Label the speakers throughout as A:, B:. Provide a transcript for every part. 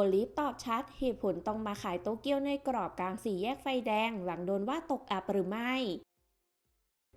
A: โอลิฟตอบชัดเหตุผลต้องมาขายโตเกียวในกรอบกลางสี่แยกไฟแดง หลังโดนว่าตกอับหรือไม่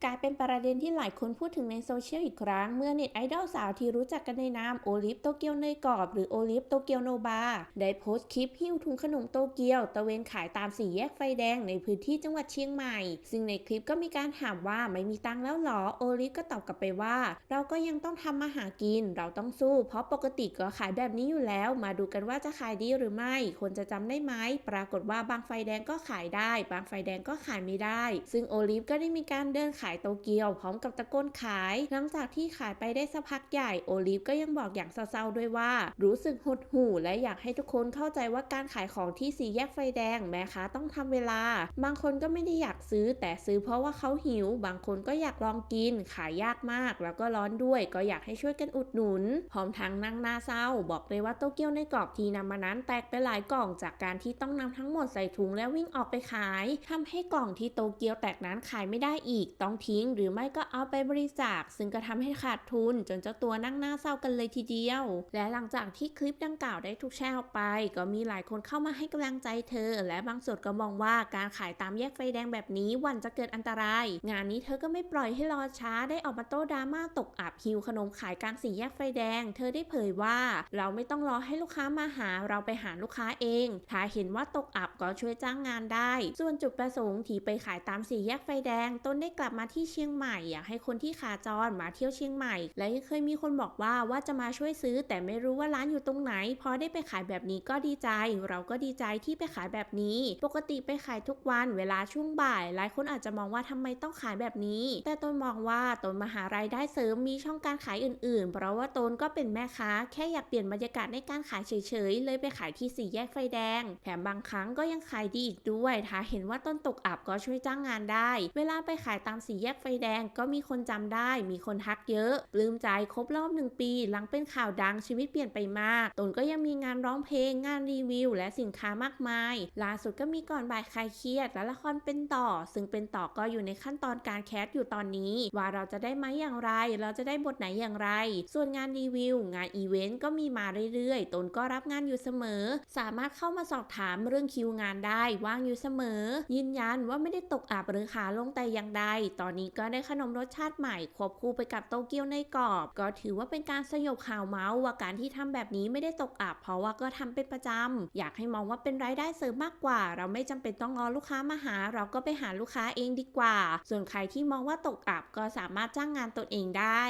A: กลายเป็นประเด็นที่หลายคนพูดถึงในโซเชียลอีกครั้ง เมื่อเน็ตไอดอลสาวที่รู้จักกันในนามโอลิฟโตเกียวเนยกรอบหรือโอลิฟโตเกียวโนบาได้โพสต์คลิปหิ้วถุงขนมโตเกียว ตะเวนขายตามสี่แยกไฟแดงในพื้นที่จังหวัดเชียงใหม่ ซึ่งในคลิปก็มีการถามว่าไม่มีตังแล้วหรอโอลิฟก็ตอบกลับไปว่า เราก็ยังต้องทำมาหากิน เราต้องสู้ เพราะปกติก็ขายแบบนี้อยู่แล้ว มาดูกันว่าจะขายดีหรือไม่ คนจะจำได้ไหมปรากฏว่าบางไฟแดงก็ขายได้ บางไฟแดงก็ขายไม่ได้ ซึ่งโอลิฟก็ได้มีการเดินขายายโตเกียว พร้อมกับตะโกนขาย หลังจากที่ขายไปได้สักพักใหญ่โอลิฟก็ยังบอกอย่างเศร้าๆด้วยว่า รู้สึกหดหู่และอยากให้ทุกคนเข้าใจว่าการขายของที่สี่แยกไฟแดงแม้ค้าต้องทำเวลา บางคนก็ไม่ได้อยากซื้อ แต่ซื้อเพราะว่าเขาหิว บางคนก็อยากลองกิน ขายยากมาก แล้วก็ร้อนด้วย ก็อยากให้ช่วยกันอุดหนุน พร้อมทั้งนั่งหน้าเศร้า บอกเลยว่าโตเกียวในกรอบที่นำมานั้นแตกไปหลายกล่องจากการที่ต้องนำทั้งหมดใส่ถุงแล้ววิ่งออกไปขายทำให้กล่องที่โตเกียวแตกนั้นขายไม่ได้อีก ต้องทิ้ง หรือไม่ก็เอาไปบริจาค ซึ่งก็ทำให้ขาดทุน จนเจ้าตัวนั่งหน้าเศร้ากันเลยทีเดียว และหลังจากที่คลิปดังกล่าวได้ถูกแชร์ออกไป ก็มีหลายคนเข้ามาให้กำลังใจเธอ และบางส่วนก็มองว่าการขายตามแยกไฟแดงแบบนี้วันจะเกิดอันตราย งานนี้เธอก็ไม่ปล่อยให้รอช้าได้ออกมาโต้ดราม่าตกอับฮิวขนมขายกลางสี่แยกไฟแดง เธอได้เผยว่า เราไม่ต้องรอให้ลูกค้ามาหาเราไปหาลูกค้าเอง ถ้าเห็นว่าตกอับก็ช่วยจ้างงานได้ ส่วนจุดประสงค์ที่ไปขายตามสี่แยกไฟแดง ต้นได้กลับมาที่เชียงใหม่อยากให้คนที่ขาจรมาเที่ยวเชียงใหม่ และยังเคยมีคนบอกว่าว่าจะมาช่วยซื้อ แต่ไม่รู้ว่าร้านอยู่ตรงไหน พอได้ไปขายแบบนี้ก็ดีใจ เราก็ดีใจที่ไปขายแบบนี้ ปกติไปขายทุกวันเวลาช่วงบ่าย หลายคนอาจจะมองว่าทำไมต้องขายแบบนี้ แต่ตนมองว่าตนมาหารายได้เสริมมีช่องการขายอื่นๆ เพราะว่าตนก็เป็นแม่ค้า แค่อยากเปลี่ยนบรรยากาศในการขายเฉยๆ เลยไปขายที่สี่แยกไฟแดง แถมบางครั้งก็ยังขายดีอีกด้วย ถ้าเห็นว่าต้นตกอับก็ช่วยจ้างงานได้ เวลาไปขายตามสี่แยกไฟแดงก็มีคนจำได้ มีคนทักเยอะ ปลื้มใจครบรอบหนึ่งปี หลังเป็นข่าวดังชีวิตเปลี่ยนไปมาก ตนก็ยังมีงานร้องเพลง งานรีวิว และสินค้ามากมาย ล่าสุดก็มีก่อนบ่ายคลายเครียด และละครเป็นต่อ ซึ่งเป็นต่อก็อยู่ในขั้นตอนการแคสอยู่ตอนนี้ ว่าเราจะได้ไหมอย่างไร เราจะได้บทไหนอย่างไร ส่วนงานรีวิว งานอีเวนต์ก็มีมาเรื่อยๆ ตนก็รับงานอยู่เสมอ สามารถเข้ามาสอบถามเรื่องคิวงานได้ ว่างอยู่เสมอ ยืนยันว่าไม่ได้ตกอับหรือขาลงแต่อย่างใด ตอนนี้ก็ได้ขนมรสชาติใหม่ควบคู่ไปกับโตเกียวในกรอบ ก็ถือว่าเป็นการสยบข่าวเมาส์ว่าการที่ทำแบบนี้ไม่ได้ตกอับ เพราะว่าก็ทำเป็นประจำอยากให้มองว่าเป็นรายได้เสริมมากกว่า เราไม่จำเป็นต้องรอลูกค้ามาหา เราก็ไปหาลูกค้าเองดีกว่า ส่วนใครที่มองว่าตกอับก็สามารถจ้างงานตนเองได้